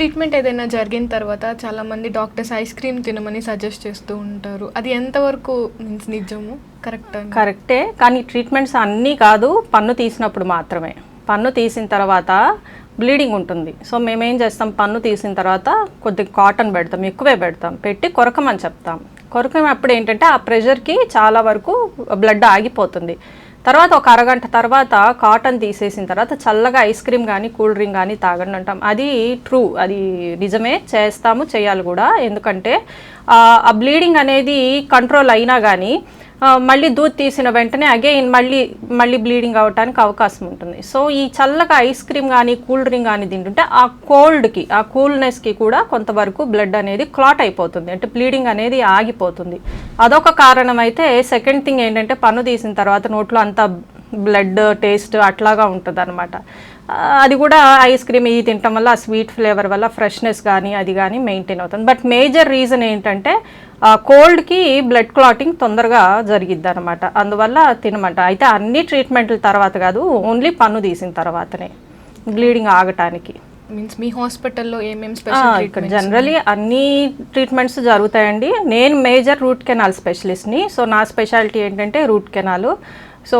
Treatment ఏదైనా జరిగిన తర్వాత చాలా మంది డాక్టర్స్ ఐస్ క్రీమ్ తినమని సజెస్ట్ చేస్తూ ఉంటారు. అది ఎంతవరకు మీన్స్ నిజము? కరెక్ట్? కరెక్టే. కానీ ట్రీట్మెంట్స్ అన్నీ కాదు పన్ను తీసినప్పుడు మాత్రమే. పన్ను తీసిన తర్వాత బ్లీడింగ్ ఉంటుంది. సో మేమేం చేస్తాం? పన్ను తీసిన తర్వాత కొద్దిగా కాటన్ పెడతాం ఎక్కువే పెడతాం. పెట్టి కొరకమని చెప్తాం. కొరకమప్పుడు ఏంటంటే ఆ ప్రెషర్కి చాలా వరకు బ్లడ్ ఆగిపోతుంది. తర్వాత ఒక అరగంట తర్వాత కాటన్ తీసేసిన తర్వాత చల్లగా ఐస్ క్రీమ్ కానీ కూల్ డ్రింక్ కానీ తాగండి అంటాం. అది ట్రూ అది నిజమే. చేస్తాము చేయాలి కూడా. ఎందుకంటే ఆ, బ్లీడింగ్ అనేది కంట్రోల్ అయినా కానీ మళ్ళీ దూద్ తీసిన వెంటనే అగైన్ మళ్ళీ మళ్ళీ బ్లీడింగ్ అవ్వడానికి అవకాశం ఉంటుంది. సో ఈ చల్లగా ఐస్ క్రీమ్ కానీ కూల్ డ్రింక్ కానీ తింటుంటే ఆ కోల్డ్కి ఆ కూల్నెస్కి కూడా కొంతవరకు బ్లడ్ అనేది క్లాట్ అయిపోతుంది. అంటే బ్లీడింగ్ అనేది ఆగిపోతుంది. అదొక కారణం అయితే సెకండ్ థింగ్ ఏంటంటే పన్ను తీసిన తర్వాత నోట్లో అంత బ్లడ్ టేస్ట్ అట్లాగా ఉంటుంది అనమాట అది కూడా ఐస్ క్రీమ్ ఇది తినటం వల్ల ఆ స్వీట్ ఫ్లేవర్ వల్ల ఫ్రెష్నెస్ కానీ అది కానీ మెయింటైన్ అవుతుంది. బట్ మేజర్ రీజన్ ఏంటంటే కోల్డ్కి బ్లడ్ క్లాటింగ్ తొందరగా జరిగిద్ది అనమాట అందువల్ల తినమంట. అయితే అన్ని ట్రీట్మెంట్ల తర్వాత కాదు ఓన్లీ పన్ను తీసిన తర్వాతనే బ్లీడింగ్ ఆగటానికి. మీన్స్ మీ హాస్పిటల్లో ఏమేమి జనరలీ అన్ని ట్రీట్మెంట్స్ జరుగుతాయండి. నేను మేజర్ రూట్ కెనాల్ స్పెషలిస్ట్ని. సో నా స్పెషాలిటీ ఏంటంటే రూట్ కెనాల్. సో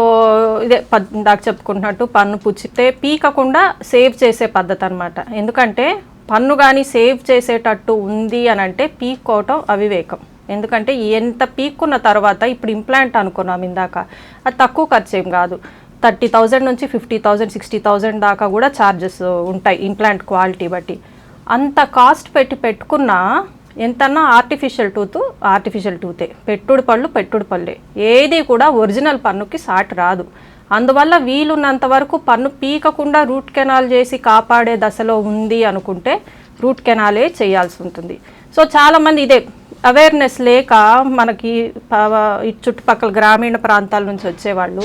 ఇదే పద్- చెప్పుకుంటున్నట్టు పన్ను పుచ్చితే పీకకుండా సేవ్ చేసే పద్ధతి అనమాట ఎందుకంటే పన్ను కానీ సేవ్ చేసేటట్టు ఉంది అని అంటే పీక్కోవటం అవివేకం. ఎందుకంటే ఎంత పీక్కున్న తర్వాత ఇప్పుడు ఇంప్లాంట్ అనుకున్నాం ఇందాక అది తక్కువ ఖర్చు ఏం కాదు. థర్టీ థౌజండ్ నుంచి ఫిఫ్టీ థౌజండ్ సిక్స్టీ థౌజండ్ దాకా కూడా ఛార్జెస్ ఉంటాయి ఇంప్లాంట్ క్వాలిటీ బట్టి. అంత కాస్ట్ పెట్టి పెట్టుకున్నా ఎంతన్నా ఆర్టిఫిషియల్ టూత్ ఆర్టిఫిషియల్ టూతే పెట్టుడు పళ్ళు పెట్టుడు పళ్ళే. ఏది కూడా ఒరిజినల్ పన్నుకి సాటి రాదు. అందువల్ల వీలున్నంత వరకు పన్ను పీకకుండా రూట్ కెనాల్ చేసి కాపాడే దశలో ఉంది అనుకుంటే రూట్ కెనాలే చేయాల్సి ఉంటుంది. సో చాలామంది ఇదే అవేర్నెస్ లేక మనకి ఈ చుట్టుపక్కల గ్రామీణ ప్రాంతాల నుంచి వచ్చేవాళ్ళు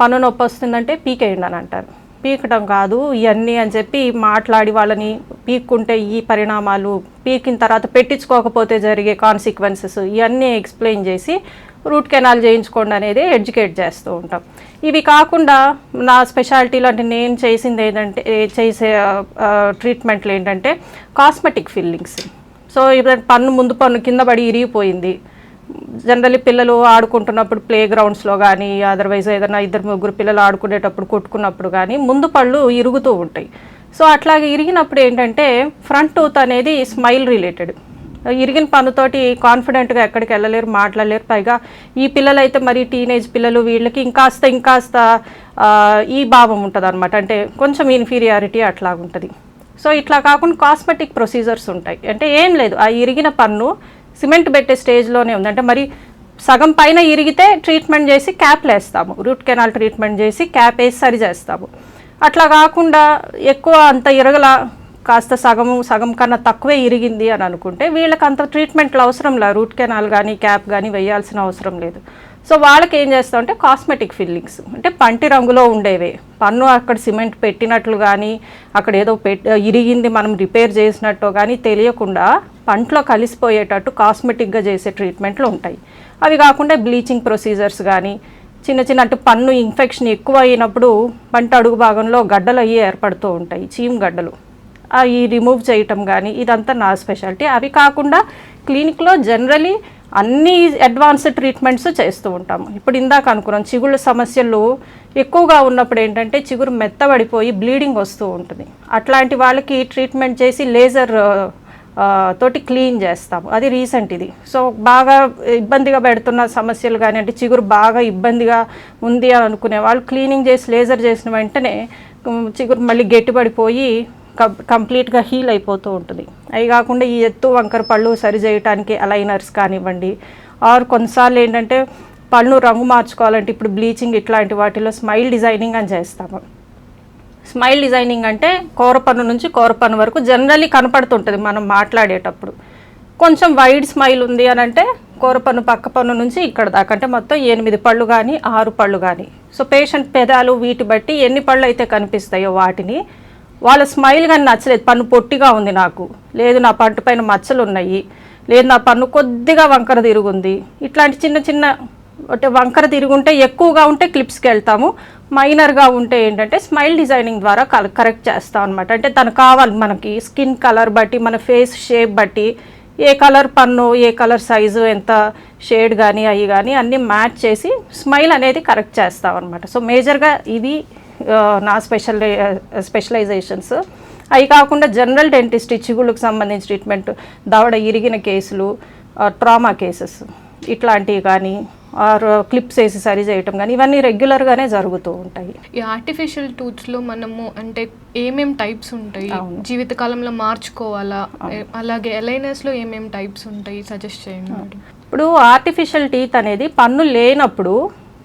పన్ను నొప్పి వస్తుందంటే పీకేయండి అని అంటారు. పీకటం కాదు ఇవన్నీ అని చెప్పి మాట్లాడి వాళ్ళని పీక్కుంటే ఈ పరిణామాలు పీకిన తర్వాత పెట్టించుకోకపోతే జరిగే కాన్సిక్వెన్సెస్ ఇవన్నీ ఎక్స్ప్లెయిన్ చేసి రూట్ కెనాల్ చేయించుకోండి అనేది ఎడ్యుకేట్ చేస్తూ ఉంటాం. ఇవి కాకుండా నా స్పెషాలిటీలో అంటే నేను చేసింది ఏంటంటే చేసే ట్రీట్మెంట్లు ఏంటంటే కాస్మెటిక్ ఫిల్లింగ్స్ సో ఇప్పుడు పన్ను ముందు పన్ను కింద పడి ఇరిగిపోయింది. జనరల్లీ పిల్లలు ఆడుకుంటున్నప్పుడు ప్లే గ్రౌండ్స్లో కానీ అదర్వైజ్ ఏదైనా ఇద్దరు ముగ్గురు పిల్లలు ఆడుకునేటప్పుడు కొట్టుకున్నప్పుడు కానీ ముందు పళ్ళు ఇరుగుతూ ఉంటాయి. సో అట్లాగే ఇరిగినప్పుడు ఏంటంటే ఫ్రంట్ టూత్ అనేది స్మైల్ రిలేటెడ్. ఇరిగిన పనుతోటి కాన్ఫిడెంట్గా ఎక్కడికి వెళ్ళలేరు మాట్లాడలేరు. పైగా ఈ పిల్లలు అయితే మరి టీనేజ్ పిల్లలు వీళ్ళకి ఇంకాస్త ఇంకాస్త ఈ భావం ఉంటుంది అనమాట అంటే కొంచెం ఇన్ఫీరియారిటీ అట్లా ఉంటుంది. సో ఇట్లా కాకుండా కాస్మెటిక్ ప్రొసీజర్స్ ఉంటాయి. అంటే ఏం లేదు. ఆ ఇరిగిన పన్ను సిమెంట్ పెట్టే స్టేజ్లోనే ఉంది. అంటే మరి సగం పైన ఇరిగితే ట్రీట్మెంట్ చేసి క్యాప్లు వేస్తాము రూట్ కెనాల్ ట్రీట్మెంట్ చేసి క్యాప్ వేసి సరి చేస్తాము అట్లా కాకుండా ఎక్కువ అంత ఇరగల కాస్త సగము సగం కన్నా తక్కువే ఇరిగింది అని అనుకుంటే వీళ్ళకి అంత ట్రీట్మెంట్లు అవసరం లేదు. రూట్ కెనాల్ కానీ క్యాప్ కానీ వేయాల్సిన అవసరం లేదు. సో వాళ్ళకి ఏం చేస్తామంటే కాస్మెటిక్ ఫిల్లింగ్స్ అంటే పంటి రంగులో ఉండేవే. పన్ను అక్కడ సిమెంట్ పెట్టినట్లు కానీ అక్కడ ఏదో పెట్ ఇరిగింది మనం రిపేర్ చేసినట్టు కానీ తెలియకుండా పంటలో కలిసిపోయేటట్టు కాస్మెటిక్గా చేసే ట్రీట్మెంట్లు ఉంటాయి. అవి కాకుండా బ్లీచింగ్ ప్రొసీజర్స్ కానీ చిన్న చిన్న అంటే పన్ను ఇన్ఫెక్షన్ ఎక్కువ అయినప్పుడు పంట అడుగు భాగంలో గడ్డలు అవి ఏర్పడుతూ ఉంటాయి చీమ్ గడ్డలు. అవి రిమూవ్ చేయటం కానీ ఇదంతా నా స్పెషాలిటీ అవి కాకుండా క్లినిక్లో జనరలీ అన్ని అడ్వాన్స్డ్ ట్రీట్మెంట్స్ చేస్తూ ఉంటాము. ఇప్పుడు ఇందాక అనుకున్నాం చిగుళ్ళ సమస్యలు ఎక్కువగా ఉన్నప్పుడు ఏంటంటే చిగురు మెత్తబడిపోయి బ్లీడింగ్ వస్తూ ఉంటుంది. అట్లాంటి వాళ్ళకి ట్రీట్మెంట్ చేసి లేజర్ తోటి క్లీన్ చేస్తాము. అది రీసెంట్ ఇది. సో బాగా ఇబ్బందిగా పెడుతున్న సమస్యలు కానీ అంటే చిగురు బాగా ఇబ్బందిగా ఉంది అని అనుకునే వాళ్ళు క్లీనింగ్ చేసి లేజర్ చేసిన వెంటనే చిగురు మళ్ళీ గట్టిపడిపోయి కంప్లీట్గా హీల్ అయిపోతూ ఉంటుంది. అవి కాకుండా ఈ ఎత్తు వంకర పళ్ళు సరి చేయడానికి అలైనర్స్ కానివ్వండి ఆర్ కొన్నిసార్లు ఏంటంటే పళ్ళు రంగు మార్చుకోవాలంటే ఇప్పుడు బ్లీచింగ్ ఇట్లాంటి వాటిలో స్మైల్ డిజైనింగ్ అని చేస్తాము. స్మైల్ డిజైనింగ్ అంటే కోరపన్ను నుంచి కోరపన్ను వరకు జనరల్లీ కనపడుతుంటుంది మనం మాట్లాడేటప్పుడు. కొంచెం వైడ్ స్మైల్ ఉంది అని అంటే కోరపన్ను పక్క పన్ను నుంచి ఇక్కడ దాకా. అంటే మొత్తం ఎనిమిది పళ్ళు కానీ ఆరు పళ్ళు కానీ సో పేషెంట్ పెదాలు వీటి బట్టి ఎన్ని పళ్ళు అయితే కనిపిస్తాయో వాటిని వాళ్ళ స్మైల్ కానీ నచ్చలేదు. పన్ను పొట్టిగా ఉంది నాకు. లేదు నా పంట పైన మచ్చలు ఉన్నాయి లేదు నా పన్ను కొద్దిగా వంకర తిరుగుంది. ఇట్లాంటి చిన్న చిన్న అంటే వంకర తిరుగుంటే ఎక్కువగా ఉంటే క్లిప్స్కి వెళ్తాము. మైనర్గా ఉంటే ఏంటంటే స్మైల్ డిజైనింగ్ ద్వారా కరెక్ట్ చేస్తాం అనమాట అంటే తను కావాలి మనకి స్కిన్ కలర్ బట్టి మన ఫేస్ షేప్ బట్టి ఏ కలర్ పన్ను ఏ కలర్ సైజు ఎంత షేడ్ కానీ అవి కానీ అన్నీ మ్యాచ్ చేసి స్మైల్ అనేది కరెక్ట్ చేస్తాం అనమాట సో మేజర్గా ఇవి నా స్పెషల్ స్పెషలైజేషన్స్. అవి కాకుండా జనరల్ డెంటిస్ట్ చిగుళ్ళకు సంబంధించిన ట్రీట్మెంట్ దవడ ఇరిగిన కేసులు ట్రామా కేసెస్ ఇట్లాంటివి కానీ ఆర్ క్లిప్స్ వేసి సరి చేయటం కానీ ఇవన్నీ రెగ్యులర్గానే జరుగుతూ ఉంటాయి. ఈ ఆర్టిఫిషియల్ టూత్స్లో మనము అంటే ఏమేం టైప్స్ ఉంటాయి. జీవితకాలంలో మార్చుకోవాలా? అలాగే ఎలైనర్స్లో ఏమేం టైప్స్ ఉంటాయి? సజెస్ట్ చేయండి ఇప్పుడు ఆర్టిఫిషియల్ టీత్ అనేది పన్ను లేనప్పుడు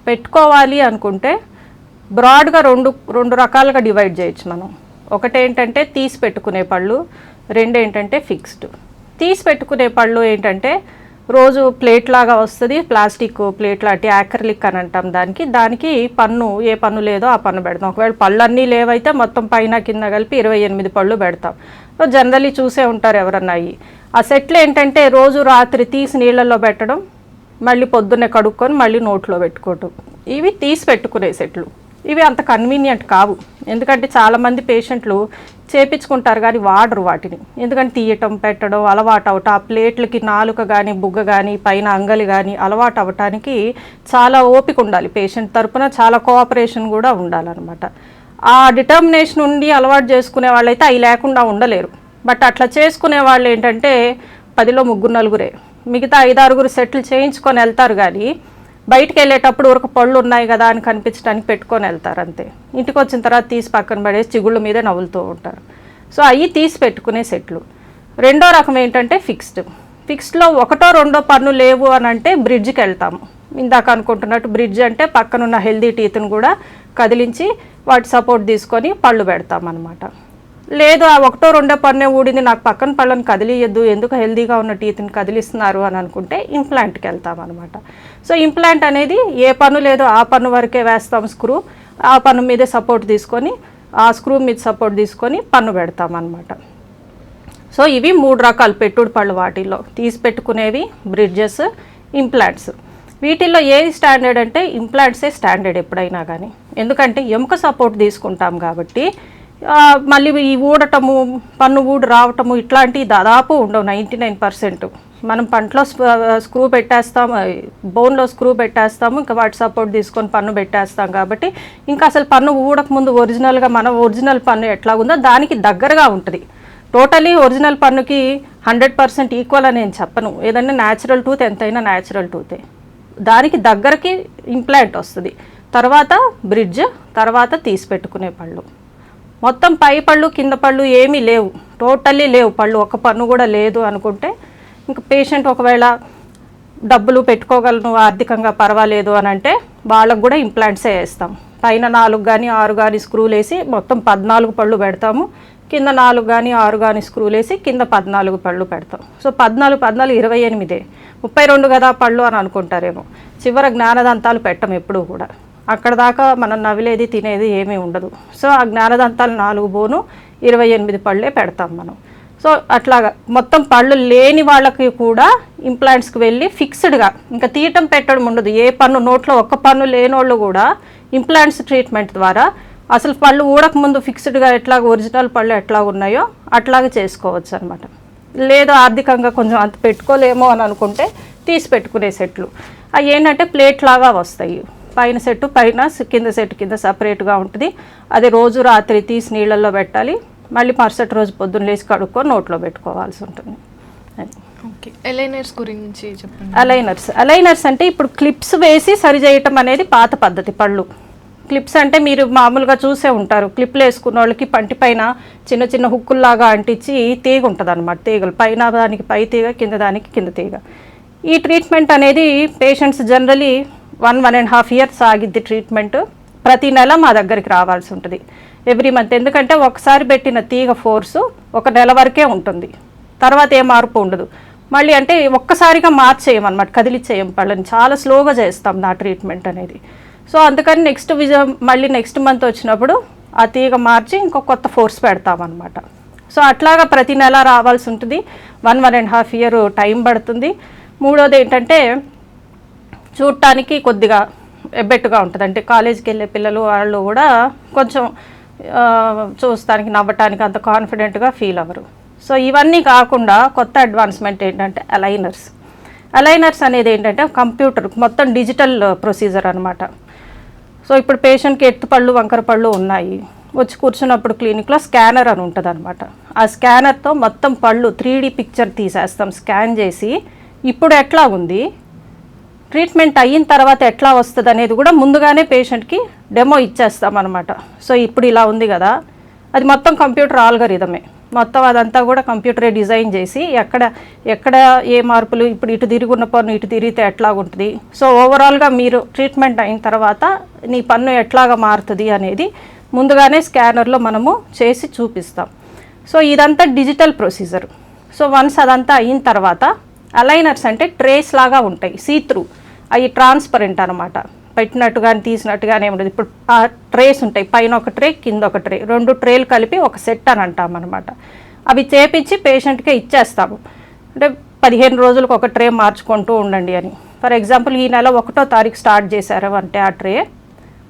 పెట్టుకోవాలి అనుకుంటే బ్రాడ్గా రెండు రెండు రకాలుగా డివైడ్ చేయొచ్చు మనం. ఒకటేంటంటే తీసి పెట్టుకునే పళ్ళు రెండు ఏంటంటే ఫిక్స్డ్ తీసి పెట్టుకునే పళ్ళు ఏంటంటే రోజు ప్లేట్ లాగా వస్తుంది ప్లాస్టిక్ ప్లేట్ లాంటి యాక్రలిక్ అని అంటాం దానికి. దానికి పన్ను ఏ పన్ను లేదో ఆ పన్ను పెడతాం. ఒకవేళ పళ్ళు అన్నీ లేవైతే మొత్తం పైన కింద కలిపి ఇరవై ఎనిమిది పళ్ళు పెడతాం. సో జనరలీ చూసే ఉంటారు ఎవరన్నా అయ్యి. ఆ సెట్లు ఏంటంటే రోజు రాత్రి తీసి నీళ్ళల్లో పెట్టడం మళ్ళీ పొద్దున్నే కడుక్కొని మళ్ళీ నోట్లో పెట్టుకోవటం. ఇవి తీసి పెట్టుకునే సెట్లు. ఇవి అంత కన్వీనియంట్ కావు. ఎందుకంటే చాలామంది పేషెంట్లు చేపించుకుంటారు కానీ వాడరు వాటిని. ఎందుకంటే తీయటం పెట్టడం అలవాటు అవటం ఆ ప్లేట్లకి నాలుక కానీ బుగ్గ కానీ పైన అంగలి కానీ అలవాటు అవ్వటానికి చాలా ఓపిక ఉండాలి. పేషెంట్ తరపున చాలా కోఆపరేషన్ కూడా ఉండాలన్నమాట. ఆ డిటర్మినేషన్ ఉండి అలవాటు చేసుకునే వాళ్ళైతే అవి లేకుండా ఉండలేరు. బట్ అట్లా చేసుకునే వాళ్ళు ఏంటంటే పదిలో ముగ్గురు నలుగురే. మిగతా ఐదారుగురు సెటిల్ చేయించుకొని వెళ్తారు కానీ బయటికి వెళ్ళేటప్పుడు ఒక పళ్ళు ఉన్నాయి కదా అని కనిపించడానికి పెట్టుకొని వెళ్తారు అంతే. ఇంటికి వచ్చిన తర్వాత తీసి పక్కన పడేసి చిగుళ్ళ మీదే నవ్వులుతూ ఉంటారు. సో అవి తీసి పెట్టుకునే సెట్లు. రెండో రకం ఏంటంటే ఫిక్స్డ్. ఫిక్స్డ్లో ఒకటో రెండో పన్ను లేవు అని అంటే బ్రిడ్జ్కి వెళ్తాము. ఇందాక అనుకుంటున్నట్టు బ్రిడ్జ్ అంటే పక్కనున్న హెల్దీ టీత్ను కూడా కదిలించి వాటి సపోర్ట్ తీసుకొని పళ్ళు పెడతాం అనమాట లేదు ఆ ఒకటో రెండో పన్నే ఊడింది నాకు పక్కన పళ్ళని కదిలియద్దు ఎందుకు హెల్దీగా ఉన్న టీత్ని కదిలిస్తున్నారు అని అనుకుంటే ఇంప్లాంట్కి వెళ్తాం అనమాట సో ఇంప్లాంట్ అనేది ఏ పన్ను లేదో ఆ పన్ను వరకే వేస్తాం స్క్రూ ఆ పన్ను మీదే సపోర్ట్ తీసుకొని ఆ స్క్రూ మీద సపోర్ట్ తీసుకొని పన్ను పెడతాం అనమాట సో ఇవి మూడు రకాలు పెట్టుడు పళ్ళు వాటిల్లో. తీసి పెట్టుకునేవి బ్రిడ్జెస్ ఇంప్లాంట్స్. వీటిల్లో ఏది స్టాండర్డ్ అంటే ఇంప్లాంట్సే స్టాండర్డ్ ఎప్పుడైనా కానీ ఎందుకంటే ఎముక సపోర్ట్ తీసుకుంటాం కాబట్టి మళ్ళీ ఈ ఊడటము పన్ను ఊడు రావటము ఇట్లాంటివి దాదాపు ఉండవు నైంటీ నైన్ పర్సెంట్. మనం పంటలో స్క్రూ పెట్టేస్తాం బోన్లో స్క్రూ పెట్టేస్తాము ఇంకా వాటి సపోర్ట్ తీసుకొని పన్ను పెట్టేస్తాం కాబట్టి ఇంకా అసలు పన్ను ఊడక ముందు ఒరిజినల్గా మన ఒరిజినల్ పన్ను ఎట్లా ఉందో దానికి దగ్గరగా ఉంటుంది. టోటలీ ఒరిజినల్ పన్నుకి హండ్రెడ్ పర్సెంట్ ఈక్వల్ అని నేను చెప్పను. ఏదైనా న్యాచురల్ టూత్ ఎంతైనా న్యాచురల్ టూతే. దానికి దగ్గరకి ఇంప్లాంట్ వస్తుంది. తర్వాత బ్రిడ్జ్ తర్వాత తీసి పెట్టుకునే పళ్ళు. మొత్తం పై పళ్ళు కింద పళ్ళు ఏమీ లేవు. టోటల్లీ లేవు. పళ్ళు ఒక పన్ను కూడా లేదు అనుకుంటే ఇంకా పేషెంట్ ఒకవేళ డబ్బులు పెట్టుకోగలను ఆర్థికంగా పర్వాలేదు అని అంటే వాళ్ళకు కూడా ఇంప్లాంట్సే వేస్తాం. పైన నాలుగు కానీ ఆరు కానీ స్క్రూలు వేసి మొత్తం పద్నాలుగు పళ్ళు పెడతాము. కింద నాలుగు కానీ ఆరు కానీ స్క్రూలు వేసి కింద పద్నాలుగు పళ్ళు పెడతాం. సో పద్నాలుగు పద్నాలుగు ఇరవై ఎనిమిదే. ముప్పై రెండు కదా పళ్ళు అని అనుకుంటారేమో. చివర జ్ఞానదంతాలు పెట్టం ఎప్పుడూ కూడా. అక్కడ దాకా మనం నవిలేది తినేది ఏమీ ఉండదు. సో ఆ జ్ఞానదంతాలు నాలుగు బోను ఇరవై ఎనిమిది పళ్ళే పెడతాం మనం. సో అట్లాగా మొత్తం పళ్ళు లేని వాళ్ళకి కూడా ఇంప్లాంట్స్కి వెళ్ళి ఫిక్స్డ్గా ఇంకా తీయటం పెట్టడం ఉండదు. ఏ పన్ను నోట్లో ఒక్క పన్ను లేనోళ్ళు కూడా ఇంప్లాంట్స్ ట్రీట్మెంట్ ద్వారా అసలు పళ్ళు ఊడక ముందు ఫిక్స్డ్గా ఎట్లా ఒరిజినల్ పళ్ళు ఎట్లా ఉన్నాయో అట్లాగే చేసుకోవచ్చు అనమాట లేదు ఆర్థికంగా కొంచెం అంత పెట్టుకోలేమో అని అనుకుంటే తీసి పెట్టుకునే సెట్లు. అవి ఏంటంటే ప్లేట్ లాగా వస్తాయి. పైన సెట్ పైన కింద సెట్ కింద సపరేట్గా ఉంటుంది. అది రోజు రాత్రి తీసి నీళ్ళల్లో పెట్టాలి. మళ్ళీ మరుసటి రోజు పొద్దున్న లేచి కడుక్కొని నోట్లో పెట్టుకోవాల్సి ఉంటుంది. అది. ఓకే. ఎలైనర్స్ గురించి చెప్పండి. అలైనర్స్ అలైనర్స్ అంటే ఇప్పుడు క్లిప్స్ వేసి సరి చేయటం అనేది పాత పద్ధతి పళ్ళు. క్లిప్స్ అంటే మీరు మామూలుగా చూసే ఉంటారు. క్లిప్లు వేసుకున్న వాళ్ళకి పంటి పైన చిన్న చిన్న హుక్కుల్లాగా అంటించి తీగ ఉంటుంది అనమాట తీగలు. పైన దానికి పై తీగ కింద దానికి కింద తీగ. ఈ ట్రీట్మెంట్ అనేది patients generally one one and half years ఆగిద్ది treatment. ప్రతి నెల మా దగ్గరికి రావాల్సి ఉంటుంది. Every month. ఎందుకంటే ఒకసారి పెట్టిన తీగ ఫోర్సు ఒక నెల వరకే ఉంటుంది. తర్వాత ఏ మార్పు ఉండదు. మళ్ళీ అంటే ఒక్కసారిగా మార్చేయమన్నమాట. కదిలిచ్చేయం పళ్ళని. చాలా స్లోగా చేస్తాం నా ట్రీట్మెంట్ అనేది. సో అందుకని నెక్స్ట్ విజ మళ్ళీ నెక్స్ట్ మంత్ వచ్చినప్పుడు ఆ తీగ మార్చి ఇంకో కొత్త ఫోర్స్ పెడతామన్నమాట. సో అట్లాగా ప్రతి నెల రావాల్సి ఉంటుంది. One one and half year time పడుతుంది. మూడోది ఏంటంటే చూడటానికి కొద్దిగా ఎబ్బెట్టుగా ఉంటుంది. అంటే కాలేజీకి వెళ్ళే పిల్లలు వాళ్ళు కూడా కొంచెం చూస్తానికి నవ్వటానికి అంత కాన్ఫిడెంట్గా ఫీల్ అవ్వరు. సో ఇవన్నీ కాకుండా కొత్త అడ్వాన్స్మెంట్ ఏంటంటే అలైనర్స్ అలైనర్స్ అనేది ఏంటంటే కంప్యూటర్ మొత్తం డిజిటల్ ప్రొసీజర్ అనమాట సో ఇప్పుడు పేషెంట్కి ఎత్తు పళ్ళు వంకర పళ్ళు ఉన్నాయి. వచ్చి కూర్చున్నప్పుడు క్లినిక్లో స్కానర్ అని ఉంటుంది అనమాట ఆ స్కానర్తో మొత్తం పళ్ళు త్రీ పిక్చర్ తీసేస్తాం స్కాన్ చేసి. ఇప్పుడు ఎట్లా ఉంది? ట్రీట్మెంట్ అయిన తర్వాత ఎట్లా వస్తుంది అనేది కూడా ముందుగానే పేషెంట్కి డెమో ఇచ్చేస్తాం అనమాట సో ఇప్పుడు ఇలా ఉంది కదా అది మొత్తం కంప్యూటర్ ఆల్గరిథమే. మొత్తం అదంతా కూడా కంప్యూటరే డిజైన్ చేసి ఎక్కడ ఎక్కడ ఏ మార్పులు ఇప్పుడు ఇటు తిరుగున్న పన్ను ఇటు తిరిగితే ఎట్లా ఉంటుంది. సో ఓవరాల్గా మీరు ట్రీట్మెంట్ అయిన తర్వాత నీ పన్ను ఎట్లాగా మారుతుంది అనేది ముందుగానే స్కానర్లో మనము చేసి చూపిస్తాం. సో ఇదంతా డిజిటల్ ప్రొసీజర్. సో వన్స్ అదంతా అయిన తర్వాత అలైనర్స్ అంటే ట్రేస్ లాగా ఉంటాయి సీత్రూ అవి ట్రాన్స్పరెంట్ అనమాట పెట్టినట్టు కానీ తీసినట్టు కానీ ఏమి ఇప్పుడు ఆ ట్రేస్ ఉంటాయి పైన ఒక ట్రే కింద ఒక ట్రే రెండు ట్రేలు కలిపి ఒక సెట్ అని అంటాం అనమాట అవి చేపించి పేషెంట్కే ఇచ్చేస్తాము. అంటే పదిహేను రోజులకు ఒక ట్రే మార్చుకుంటూ ఉండండి అని. ఫర్ ఎగ్జాంపుల్ ఈ నెల ఒకటో తారీఖు స్టార్ట్ చేశారు అంటే ఆ ట్రే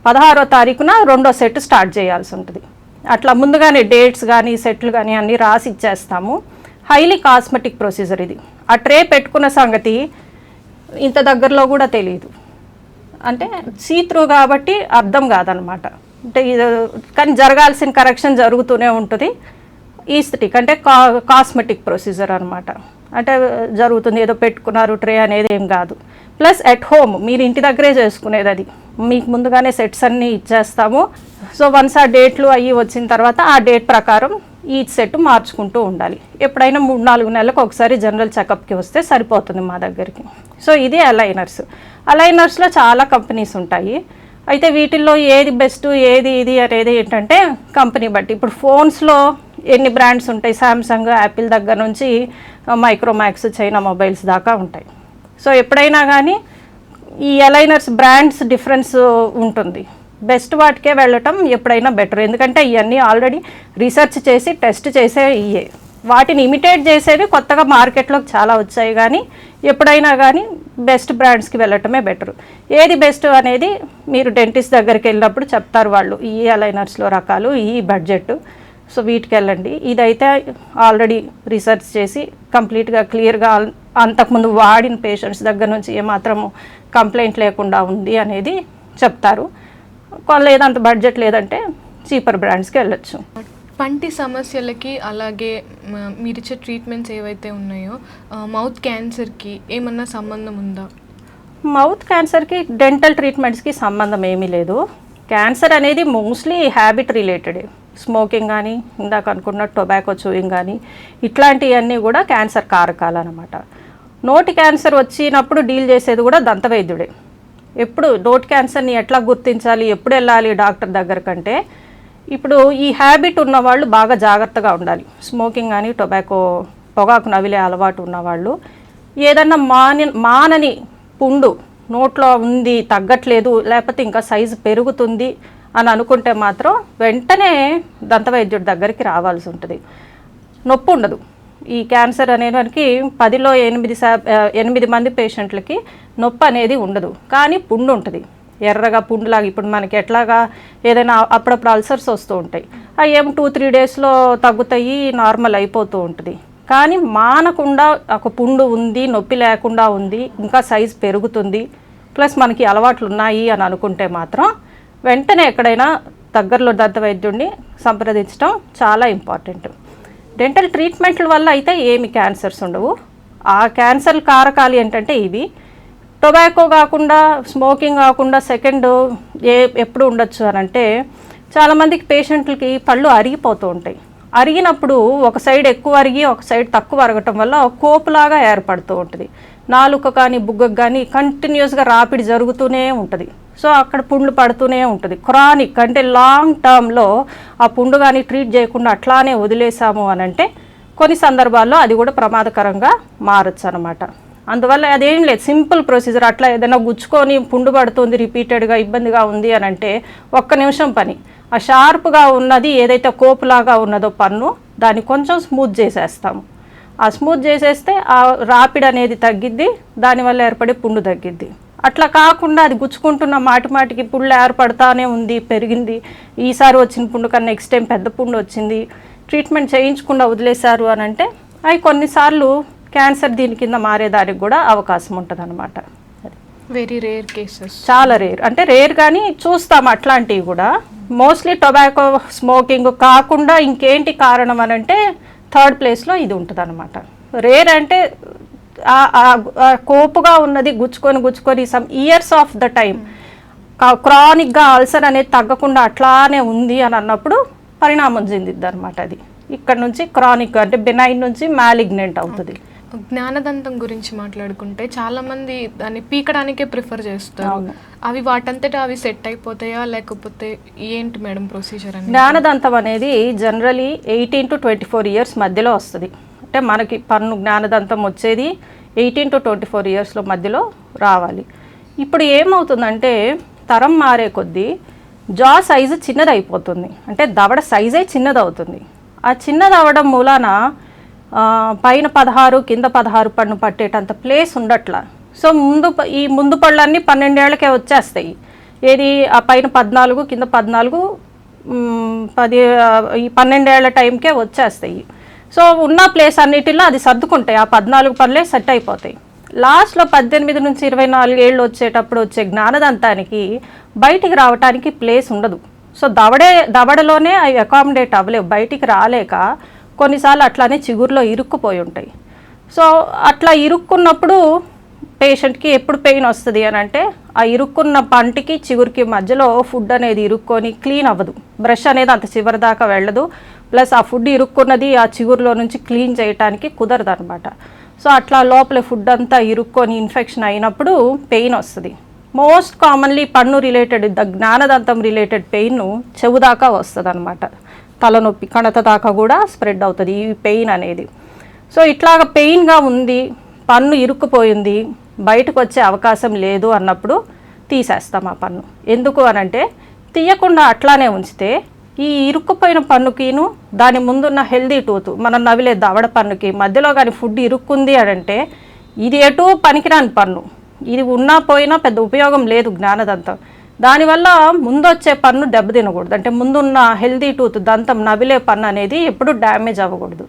పదహారో తారీఖున రెండో సెట్ స్టార్ట్ చేయాల్సి ఉంటుంది. అట్లా ముందుగానే డేట్స్ కానీ సెట్లు కానీ అన్నీ రాసి ఇచ్చేస్తాము. హైలీ కాస్మెటిక్ ప్రొసీజర్ ఇది. ఆ ట్రే పెట్టుకున్న సంగతి ఇంత దగ్గరలో కూడా తెలియదు అంటే సీ త్రూ కాబట్టి అర్థం కాదనమాట. అంటే ఇది కానీ జరగాల్సిన కరెక్షన్ జరుగుతూనే ఉంటుంది. ఈస్టిక్ అంటే కా కాస్మెటిక్ ప్రొసీజర్ అనమాట అంటే జరుగుతుంది ఏదో పెట్టుకున్నారు ట్రే అనేది ఏం కాదు. ప్లస్ ఎట్ హోమ్ మీరు ఇంటి దగ్గరే చేసుకునేది అది. మీకు ముందుగానే సెట్స్ అన్నీ ఇచ్చేస్తాము. సో వన్స్ ఆ డేట్లు అవి వచ్చిన తర్వాత ఆ డేట్ ప్రకారం ఈ సెట్ మార్చుకుంటూ ఉండాలి. ఎప్పుడైనా మూడు నాలుగు నెలలకు ఒకసారి జనరల్ చెకప్కి వస్తే సరిపోతుంది మా దగ్గరికి. సో ఇది అలైనర్స్ అలైనర్స్లో చాలా కంపెనీస్ ఉంటాయి. అయితే వీటిల్లో ఏది బెస్ట్ ఏది ఇది అనేది ఏంటంటే కంపెనీ బట్టి. ఇప్పుడు ఫోన్స్లో ఎన్ని బ్రాండ్స్ ఉంటాయి? సామ్సంగ్ యాపిల్ దగ్గర నుంచి మైక్రోమాక్స్ చైనా మొబైల్స్ దాకా ఉంటాయి. సో ఎప్పుడైనా కానీ ఈ అలైనర్స్ బ్రాండ్స్ డిఫరెన్స్ ఉంటుంది. బెస్ట్ వాటికే వెళ్ళటం ఎప్పుడైనా బెటర్. ఎందుకంటే ఇవన్నీ ఆల్రెడీ రీసెర్చ్ చేసి టెస్ట్ చేసే ఇయే వాటిని ఇమిటేట్ చేసేవి కొత్తగా మార్కెట్లోకి చాలా వచ్చాయి. కానీ ఎప్పుడైనా కానీ బెస్ట్ బ్రాండ్స్కి వెళ్ళటమే బెటర్. ఏది బెస్ట్ అనేది మీరు డెంటిస్ట్ దగ్గరికి వెళ్ళినప్పుడు చెప్తారు వాళ్ళు. ఈ అలైనర్స్లో రకాలు ఈ బడ్జెట్ సో వీటికి వెళ్ళండి. ఇదైతే ఆల్రెడీ రీసెర్చ్ చేసి కంప్లీట్గా క్లియర్గా అంతకుముందు వాడిన పేషెంట్స్ దగ్గర నుంచి ఏమాత్రము కంప్లైంట్ లేకుండా ఉంది అనేది చెప్తారు. లేదంత బడ్జెట్ లేదంటే చీపర్ బ్రాండ్స్కి వెళ్ళొచ్చు. పంటి సమస్యలకి అలాగే మీరిచ్చే ట్రీట్మెంట్స్ ఏవైతే ఉన్నాయో మౌత్ క్యాన్సర్కి ఏమన్నా సంబంధం ఉందా? మౌత్ క్యాన్సర్కి డెంటల్ ట్రీట్మెంట్స్కి సంబంధం ఏమీ లేదు. క్యాన్సర్ అనేది మోస్ట్లీ హ్యాబిట్ రిలేటెడ్ స్మోకింగ్ కానీ ఇందాక అనుకున్న టొబాకో చూయింగ్ కానీ ఇట్లాంటివన్నీ కూడా క్యాన్సర్ కారకాలు అనమాట నోటి క్యాన్సర్ వచ్చినప్పుడు డీల్ చేసేది కూడా దంతవైద్యుడే. ఎప్పుడు నోట్ క్యాన్సర్ని ఎట్లా గుర్తించాలి ఎప్పుడు వెళ్ళాలి డాక్టర్ దగ్గర కంటే ఇప్పుడు ఈ హ్యాబిట్ ఉన్న వాళ్ళు బాగా జాగ్రత్తగా ఉండాలి. స్మోకింగ్ కానీ టొబాకో పొగాకు నవిలే అలవాటు ఉన్నవాళ్ళు ఏదన్నా మాని మానని పుండు నోట్లో ఉంది తగ్గట్లేదు లేకపోతే ఇంకా సైజు పెరుగుతుంది అని అనుకుంటే మాత్రం వెంటనే దంతవైద్యుడి దగ్గరికి రావాల్సి ఉంటుంది. నొప్పి ఉండదు. ఈ క్యాన్సర్ అనేదానికి పదిలో ఎనిమిది శా ఎనిమిది మంది పేషెంట్లకి నొప్పి అనేది ఉండదు. కానీ పుండు ఉంటుంది. ఎర్రగా పుండులాగా ఇప్పుడు మనకి ఎట్లాగా ఏదైనా అప్పుడప్పుడు అల్సర్స్ వస్తూ ఉంటాయి. అవి ఏం టూ త్రీ డేస్లో తగ్గుతాయి నార్మల్ అయిపోతూ ఉంటుంది. కానీ మానకుండా ఒక పుండు ఉంది నొప్పి లేకుండా ఉంది ఇంకా సైజ్ పెరుగుతుంది ప్లస్ మనకి అలవాట్లు ఉన్నాయి అని అనుకుంటే మాత్రం వెంటనే ఎక్కడైనా దగ్గరలో దంత వైద్యుడిని సంప్రదించడం చాలా ఇంపార్టెంట్. డెంటల్ ట్రీట్మెంట్ల వల్ల అయితే ఏమి క్యాన్సర్స్ ఉండవు. ఆ క్యాన్సర్ కారకాలు ఏంటంటే ఇవి. టొబాకో కాకుండా స్మోకింగ్ కాకుండా సెకండ్ ఏ ఎప్పుడు ఉండొచ్చు అని అంటే చాలామందికి పేషెంట్లకి పళ్ళు అరిగిపోతూ ఉంటాయి. అరిగినప్పుడు ఒక సైడ్ ఎక్కువ అరిగి ఒక సైడ్ తక్కువ అరగటం వల్ల కోపులాగా ఏర్పడుతూ ఉంటుంది. నాలుక కానీ బుగ్గకు కానీ కంటిన్యూస్గా రాపిడి జరుగుతూనే ఉంటుంది. సో అక్కడ పుండ్లు పడుతూనే ఉంటుంది. క్రానిక్ అంటే లాంగ్ టర్మ్లో ఆ పుండు కానీ ట్రీట్ చేయకుండా అట్లానే వదిలేసాము అని అంటే కొన్ని సందర్భాల్లో అది కూడా ప్రమాదకరంగా మారచ్చు అనమాట అందువల్ల అదేం లేదు. Simple procedure. అట్లా ఏదైనా గుచ్చుకొని పుండు పడుతుంది రిపీటెడ్గా ఇబ్బందిగా ఉంది అని అంటే ఒక్క నిమిషం పని. ఆ షార్ప్గా ఉన్నది ఏదైతే కోపులాగా ఉన్నదో పన్ను దాన్ని కొంచెం స్మూత్ చేసేస్తాము. ఆ స్మూత్ చేసేస్తే ఆ రాపిడ్ అనేది తగ్గిద్ది దానివల్ల ఏర్పడే పుండు తగ్గిద్ది. అట్లా కాకుండా అది గుచ్చుకుంటున్న మాటి మాటికి పుళ్ళు ఏర్పడతానే ఉంది పెరిగింది. ఈసారి వచ్చిన పుండు కన్నా నెక్స్ట్ టైం పెద్ద పుండు వచ్చింది. ట్రీట్మెంట్ చేయించకుండా వదిలేశారు అని అంటే అవి కొన్నిసార్లు క్యాన్సర్ దీని కింద మారేదానికి కూడా అవకాశం ఉంటుంది అనమాట వెరీ రేర్ కేసెస్ చాలా రేర్ అంటే రేర్ కానీ చూస్తాం అట్లాంటివి కూడా. మోస్ట్లీ టొబాకో స్మోకింగ్ కాకుండా ఇంకేంటి కారణం అని అంటే థర్డ్ ప్లేస్లో ఇది ఉంటుంది అనమాట రేర్ అంటే కోపుగా ఉన్నది గుచ్చుకొని గుచ్చుకొని some years of the time క్రానిక్గా ulcer అనేది తగ్గకుండా అట్లానే ఉంది అని అన్నప్పుడు పరిణామం చెందిద్ది అనమాట అది. ఇక్కడ నుంచి క్రానిక్ అంటే బెనైన్ నుంచి మ్యాలిగ్నెంట్ అవుతుంది. జ్ఞానదంతం గురించి మాట్లాడుకుంటే చాలా మంది దాన్ని పీకడానికే ప్రిఫర్ చేస్తారు. అవి వాటంతటా అవి సెట్ అయిపోతాయా? లేకపోతే ఏంటి మేడం ప్రొసీజర్ అని జ్ఞానదంతం అనేది generally eighteen to twenty four years మధ్యలో వస్తుంది. అంటే మనకి పన్ను జ్ఞానదంతం వచ్చేది ఎయిటీన్ టు ట్వంటీ ఫోర్ ఇయర్స్లో మధ్యలో రావాలి. ఇప్పుడు ఏమవుతుందంటే తరం మారే కొద్దీ జా సైజు చిన్నది అయిపోతుంది అంటే దవడ సైజే చిన్నది అవుతుంది ఆ చిన్నది అవ్వడం మూలాన పైన పదహారు కింద పదహారు పన్ను పట్టేటంత ప్లేస్ ఉండట్లా. సో ముందు ఈ ముందు పళ్ళన్నీ పన్నెండేళ్ళకే వచ్చేస్తాయి. ఏది ఆ పైన పద్నాలుగు కింద పద్నాలుగు పది ఈ పన్నెండేళ్ళ టైంకే వచ్చేస్తాయి. సో ఉన్న ప్లేస్ అన్నిటిలో అది సర్దుకుంటాయి. ఆ పద్నాలుగు పనులే సెట్ అయిపోతాయి. లాస్ట్లో పద్దెనిమిది నుంచి ఇరవై నాలుగు ఏళ్ళు వచ్చేటప్పుడు వచ్చే జ్ఞానదంతానికి బయటికి రావటానికి ప్లేస్ ఉండదు. సో దవడే దవడలోనే అవి అకామిడేట్ అవ్వలేవు. బయటికి రాలేక కొన్నిసార్లు అట్లానే చిగురులో ఇరుక్కుపోయి ఉంటాయి. సో అట్లా ఇరుక్కున్నప్పుడు పేషెంట్కి ఎప్పుడు పెయిన్ వస్తుంది అని అంటే ఆ ఇరుక్కున్న పంటికి చిగురికి మధ్యలో ఫుడ్ అనేది ఇరుక్కొని క్లీన్ అవ్వదు. బ్రష్ అనేది అంత చివరి దాకా వెళ్ళదు. ప్లస్ ఆ ఫుడ్ ఇరుక్కున్నది ఆ చిగురులో నుంచి క్లీన్ చేయటానికి కుదరదు అనమాట సో అట్లా లోపల ఫుడ్ అంతా ఇరుక్కొని ఇన్ఫెక్షన్ అయినప్పుడు పెయిన్ వస్తుంది. మోస్ట్ కామన్లీ పన్ను రిలేటెడ్ జ్ఞానదంతం రిలేటెడ్ పెయిన్ చెవు దాకా వస్తుంది అనమాట తలనొప్పి కణత దాకా కూడా స్ప్రెడ్ అవుతుంది ఈ పెయిన్ అనేది. సో ఇట్లాగ పెయిన్గా ఉంది పన్ను ఇరుక్కుపోయింది బయటకు వచ్చే అవకాశం లేదు అన్నప్పుడు తీసేస్తాం ఆ పన్ను. ఎందుకు అనంటే తీయకుండా అట్లానే ఉంచితే ఈ ఇరుక్కుపోయిన పన్నుకిను దాని ముందున్న హెల్దీ టూత్ మనం నవిలే దవడ పన్నుకి మధ్యలో కానీ ఫుడ్ ఇరుక్కుంది అని అంటే ఇది ఎటు పనికిరాని పన్ను. ఇది ఉన్నా పోయినా పెద్ద ఉపయోగం లేదు జ్ఞానదంతం. దానివల్ల ముందొచ్చే పన్ను దెబ్బతినకూడదు. అంటే ముందున్న హెల్దీ టూత్ దంతం నవిలే పన్ను అనేది ఎప్పుడు డ్యామేజ్ అవ్వకూడదు.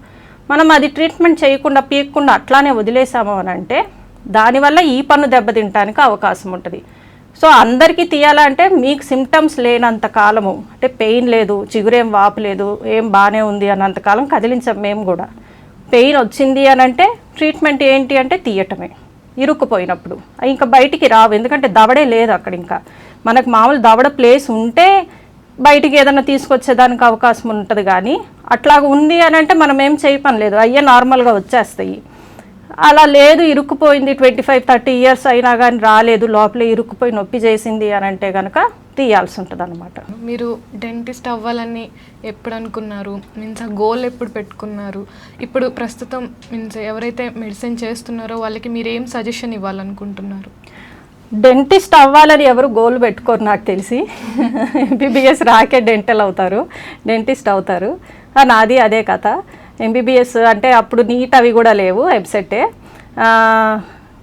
మనం అది ట్రీట్మెంట్ చేయకుండా పీక్కుండా అట్లానే వదిలేసాము అని అంటే దానివల్ల ఈ పన్ను దెబ్బతింటానికి అవకాశం ఉంటుంది. సో అందరికీ తీయాలంటే మీకు సిమ్టమ్స్ లేనంత కాలము అంటే పెయిన్ లేదు చిగురేం వాపు లేదు ఏం బాగానే ఉంది అన్నంత కాలం కదిలించాం మేము కూడా. పెయిన్ వచ్చింది అని అంటే ట్రీట్మెంట్ ఏంటి అంటే తీయటమే ఇరుక్కుపోయినప్పుడు. ఇంకా బయటికి రావు ఎందుకంటే దవడే లేదు అక్కడ ఇంకా మనకు మామూలు దవడ ప్లేస్ ఉంటే బయటికి ఏదైనా తీసుకొచ్చేదానికి అవకాశం ఉంటుంది కానీ అట్లాగ ఉంది అని అంటే మనం ఏం చేయపని లేదు. అయ్యే నార్మల్గా వచ్చేస్తాయి. అలా లేదు ఇరుక్కుపోయింది ట్వంటీ ఫైవ్ థర్టీ ఇయర్స్ అయినా కానీ రాలేదు లోపలే ఇరుక్కుపోయి నొప్పి చేసింది అని అంటే కనుక తీయాల్సి ఉంటుంది అనమాట మీరు డెంటిస్ట్ అవ్వాలని ఎప్పుడు అనుకున్నారు? మీన్స్ ఆ గోల్ ఎప్పుడు పెట్టుకున్నారు? ఇప్పుడు ప్రస్తుతం మీన్స్ ఎవరైతే మెడిసిన్ చేస్తున్నారో వాళ్ళకి మీరు ఏం సజెషన్ ఇవ్వాలనుకుంటున్నారు? డెంటిస్ట్ అవ్వాలని ఎవరు గోల్ పెట్టుకోరు నాకు తెలిసి. ఎంబీబీఎస్ రాకే డెంటల్ అవుతారు. డెంటిస్ట్ అవుతారు. నాది అదే కథ. ఎంబీబీఎస్ అంటే అప్పుడు నీట్ అవి కూడా లేవు ఎంసెట్టే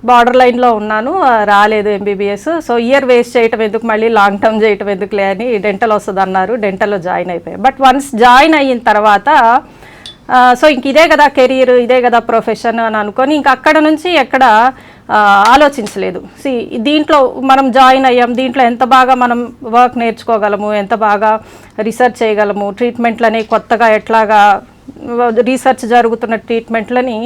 బార్డర్ లైన్లో ఉన్నాను రాలేదు ఎంబీబీఎస్ సో ఇయర్ వేస్ట్ చేయటం ఎందుకు మళ్ళీ లాంగ్ టర్మ్ చేయటం ఎందుకులే అని డెంటల్ వస్తుంది అన్నారు. డెంటల్లో జాయిన్ అయిపోయాయి బట్ వన్స్ జాయిన్ అయిన తర్వాత సో ఇంక ఇదే కదా కెరీర్ ఇదే కదా ప్రొఫెషన్ అని అనుకొని ఇంక అక్కడ నుంచి ఎక్కడ ఆలోచించలేదు. సి దీంట్లో మనం జాయిన్ అయ్యాం దీంట్లో ఎంత బాగా మనం వర్క్ నేర్చుకోగలము ఎంత బాగా రీసెర్చ్ చేయగలము ట్రీట్మెంట్లని కొత్తగా ఎట్లాగా రీసెర్చ్ జరుగుతున్న ట్రీట్మెంట్లని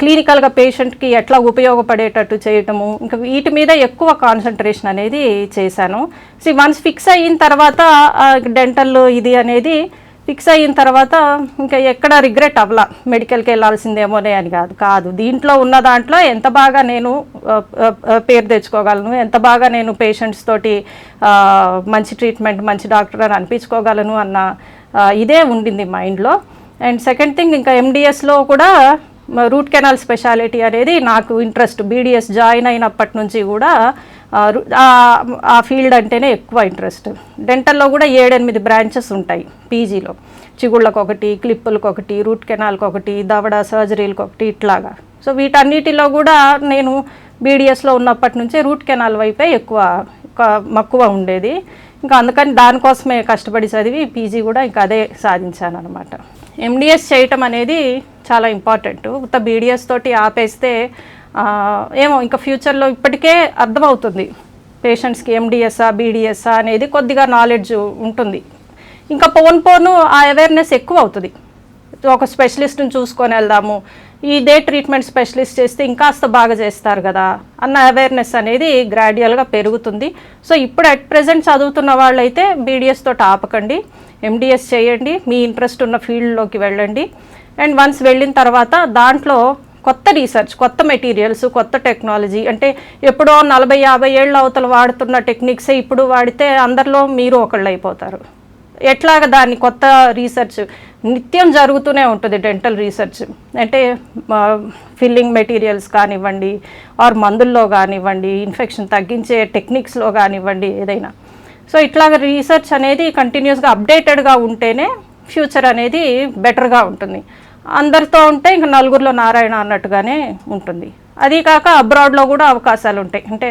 క్లినికల్గా పేషెంట్కి ఎట్లా ఉపయోగపడేటట్టు చేయటము ఇంకా వీటి మీద ఎక్కువ కాన్సన్ట్రేషన్ అనేది చేశాను. సి వన్స్ ఫిక్స్ అయిన తర్వాత డెంటల్ ఇది అనేది ఫిక్స్ అయిన తర్వాత ఇంకా ఎక్కడ రిగ్రెట్ అవ్వలా. మెడికల్కి వెళ్ళాల్సిందేమోనే అని కాదు కాదు. దీంట్లో ఉన్న దాంట్లో ఎంత బాగా నేను పేరు తెచ్చుకోగలను ఎంత బాగా నేను పేషెంట్స్ తోటి మంచి ట్రీట్మెంట్ మంచి డాక్టర్ అని అనిపించుకోగలను అన్న ఇదే ఉండింది మైండ్లో. అండ్ సెకండ్ థింగ్ ఇంకా ఎండిఎస్లో కూడా రూట్ కెనాల్ స్పెషాలిటీ అనేది నాకు ఇంట్రెస్ట్. బీడిఎస్ జాయిన్ అయినప్పటి నుంచి కూడా ఆ, ఫీల్డ్ అంటేనే ఎక్కువ ఇంట్రెస్ట్. డెంటల్లో కూడా ఏడెనిమిది బ్రాంచెస్ ఉంటాయి పీజీలో. చిగుళ్ళకు ఒకటి క్లిప్పులకు ఒకటి రూట్ కెనాల్కి ఒకటి దవడ సర్జరీలకు ఒకటి ఇట్లాగా. సో వీటన్నిటిలో కూడా నేను బీడిఎస్లో ఉన్నప్పటి నుంచే రూట్ కెనాల్ వైపే ఎక్కువ మక్కువ ఉండేది. ఇంకా అందుకని దానికోసమే కష్టపడి చదివి పీజీ కూడా ఇంకా అదే సాధించాను అనమాట ఎండిఎస్ చేయటం అనేది చాలా ఇంపార్టెంట్. ఉత్త బీడిఎస్ తోటి ఆపేస్తే ఏమో ఇంకా ఫ్యూచర్లో ఇప్పటికే అర్థమవుతుంది. పేషెంట్స్కి ఎండిఎస్ఆ బీడిఎస్ఆ అనేది కొద్దిగా నాలెడ్జ్ ఉంటుంది. ఇంకా పోన్ పోను ఆ అవేర్నెస్ ఎక్కువ అవుతుంది ఒక స్పెషలిస్ట్ని చూసుకొని వెళ్దాము. ఇదే ట్రీట్మెంట్ స్పెషలిస్ట్ చేస్తే ఇంకాస్త బాగా చేస్తారు కదా అన్న అవేర్నెస్ అనేది గ్రాడ్యువల్గా పెరుగుతుంది. సో ఇప్పుడు అట్ ప్రజెంట్ చదువుతున్న వాళ్ళైతే బీడిఎస్ తోటి ఆపకండి. ఎండిఎస్ చేయండి. మీ ఇంట్రెస్ట్ ఉన్న ఫీల్డ్లోకి వెళ్ళండి. అండ్ వన్స్ వెళ్ళిన తర్వాత దాంట్లో కొత్త రీసెర్చ్ కొత్త మెటీరియల్స్ కొత్త టెక్నాలజీ అంటే ఎప్పుడో నలభై యాభై ఏళ్ళ అవతల వాడుతున్న టెక్నిక్సే ఇప్పుడు వాడితే అందరిలో మీరు ఒకళ్ళు అయిపోతారు ఎట్లాగ దాన్ని కొత్త రీసెర్చ్ నిత్యం జరుగుతూనే ఉంటుంది డెంటల్ రీసెర్చ్ అంటే ఫిల్లింగ్ మెటీరియల్స్ కానివ్వండి ఆర్ మందుల్లో కానివ్వండి ఇన్ఫెక్షన్ తగ్గించే టెక్నిక్స్లో కానివ్వండి ఏదైనా. సో ఇట్లాగ రీసెర్చ్ అనేది కంటిన్యూస్గా అప్డేటెడ్గా ఉంటేనే ఫ్యూచర్ అనేది బెటర్గా ఉంటుంది. అందరితో ఉంటే ఇంకా నలుగురిలో నారాయణ అన్నట్టుగానే ఉంటుంది. అది కాక అబ్రాడ్లో కూడా అవకాశాలు ఉంటాయి అంటే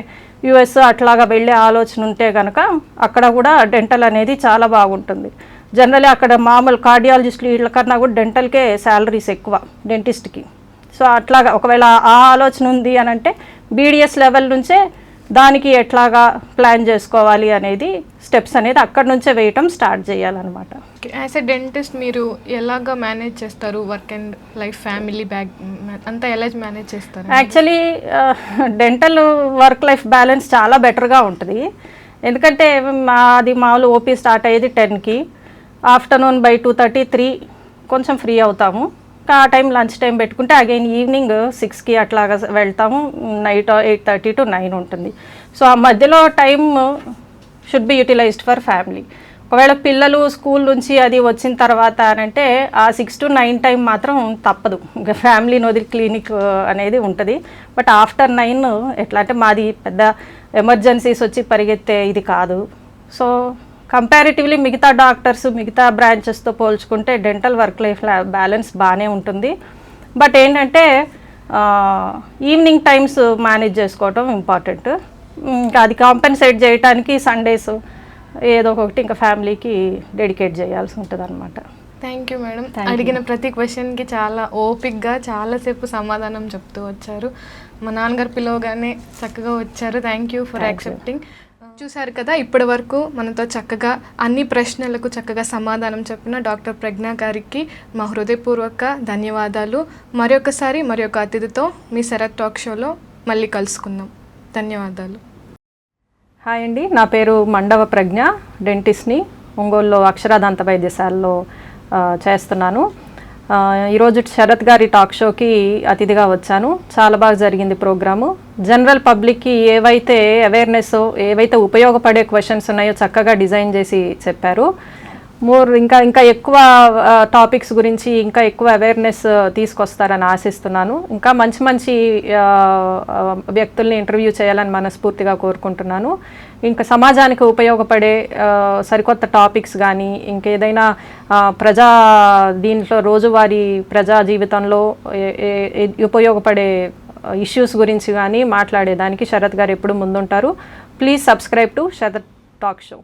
యుఎస్ అట్లాగా వెళ్ళే ఆలోచన ఉంటే కనుక అక్కడ కూడా డెంటల్ అనేది చాలా బాగుంటుంది. జనరల్లీ అక్కడ మామూలు కార్డియాలజిస్టులు వీళ్ళ కన్నా కూడా డెంటల్కే శాలరీస్ ఎక్కువ డెంటిస్ట్కి. సో అట్లాగా ఒకవేళ ఆ ఆలోచన ఉంది అని అంటే బీడిఎస్ లెవెల్ నుంచే దానికి ఎట్లాగా ప్లాన్ చేసుకోవాలి అనేది స్టెప్స్ అనేది అక్కడ నుంచే వేయటం స్టార్ట్ చేయాలన్నమాట. యాజ్ ఎ డెంటిస్ట్ మీరు ఎలాగా మేనేజ్ చేస్తారు work and life family bag అంతా ఎలా మేనేజ్ చేస్తారు? Actually dental work life balance చాలా బెటర్గా ఉంటుంది. ఎందుకంటే మాది మామూలు ఓపీ స్టార్ట్ అయ్యేది టెన్కి afternoon by two thirty three కొంచెం ఫ్రీ అవుతాము. ఇంకా ఆ టైం లంచ్ టైం పెట్టుకుంటే అగైన్ ఈవినింగ్ సిక్స్కి అట్లాగా వెళ్తాము. Night eight thirty to nine ఉంటుంది. సో ఆ మధ్యలో time should be utilized for family. ఒకవేళ పిల్లలు స్కూల్ నుంచి అది వచ్చిన తర్వాత అనంటే అంటే ఆ సిక్స్ టు నైన్ టైం మాత్రం తప్పదు. ఇంకా ఫ్యామిలీని వదిలి క్లినిక్ అనేది ఉంటుంది. బట్ ఆఫ్టర్ నైన్ ఎట్లా అంటే మాది పెద్ద ఎమర్జెన్సీస్ వచ్చి పరిగెత్తే ఇది కాదు. సో కంపారిటివ్లీ మిగతా డాక్టర్స్ మిగతా బ్రాంచెస్తో పోల్చుకుంటే డెంటల్ వర్క్ లైఫ్ బ్యాలెన్స్ బాగానే ఉంటుంది. బట్ ఏంటంటే ఈవినింగ్ టైమ్స్ మేనేజ్ చేసుకోవటం ఇంపార్టెంట్ ఇంకా అది కాంపెన్సేట్ చేయడానికి సండేస్ ఏదో ఒకటి ఇంకా ఫ్యామిలీకి డెడికేట్ చేయాల్సి ఉంటుంది అనమాట థ్యాంక్ యూ మేడం. అడిగిన ప్రతి క్వశ్చన్కి చాలా ఓపిక్గా చాలాసేపు సమాధానం చెప్తూ వచ్చారు. మా నాన్నగారు పిలవగానే చక్కగా వచ్చారు. Thank you for. యాక్సెప్టింగ్ చూశారు కదా ఇప్పటి వరకు మనతో చక్కగా అన్ని ప్రశ్నలకు చక్కగా సమాధానం చెప్పిన డాక్టర్ ప్రజ్ఞ గారికి మా హృదయపూర్వక ధన్యవాదాలు. మరొకసారి మరొక అతిథితో మీ శరత్ టాక్ షోలో మళ్ళీ కలుసుకుందాం. ధన్యవాదాలు. హాయ్ అండి నా పేరు మండవ ప్రజ్ఞ డెంటిస్ట్ని ఒంగోలులో అక్షరాదాంత వైద్యశాలలో చేస్తున్నాను. ఈరోజు శరత్ గారి టాక్ షోకి అతిథిగా వచ్చాను. చాలా బాగా జరిగింది ప్రోగ్రాము. జనరల్ పబ్లిక్కి ఏవైతే అవేర్నెస్ ఏవైతే ఉపయోగపడే క్వశ్చన్స్ ఉన్నాయో చక్కగా డిజైన్ చేసి చెప్పారు. మోర్ ఇంకా ఇంకా ఎక్కువ టాపిక్స్ గురించి ఇంకా ఎక్కువ అవేర్నెస్ తీసుకొస్తారని ఆశిస్తున్నాను. ఇంకా మంచి మంచి వ్యక్తుల్ని ఇంటర్వ్యూ చేయాలని మనస్ఫూర్తిగా కోరుకుంటున్నాను. ఇంకా సమాజానికి ఉపయోగపడే సరికొత్త టాపిక్స్ కానీ ఇంకేదైనా ప్రజా దీంట్లో రోజువారీ ప్రజా జీవితంలో ఉపయోగపడే ఇష్యూస్ గురించి కానీ మాట్లాడేదానికి శరత్ గారు ఎప్పుడు ముందుంటారు. Please subscribe to Sharath talk show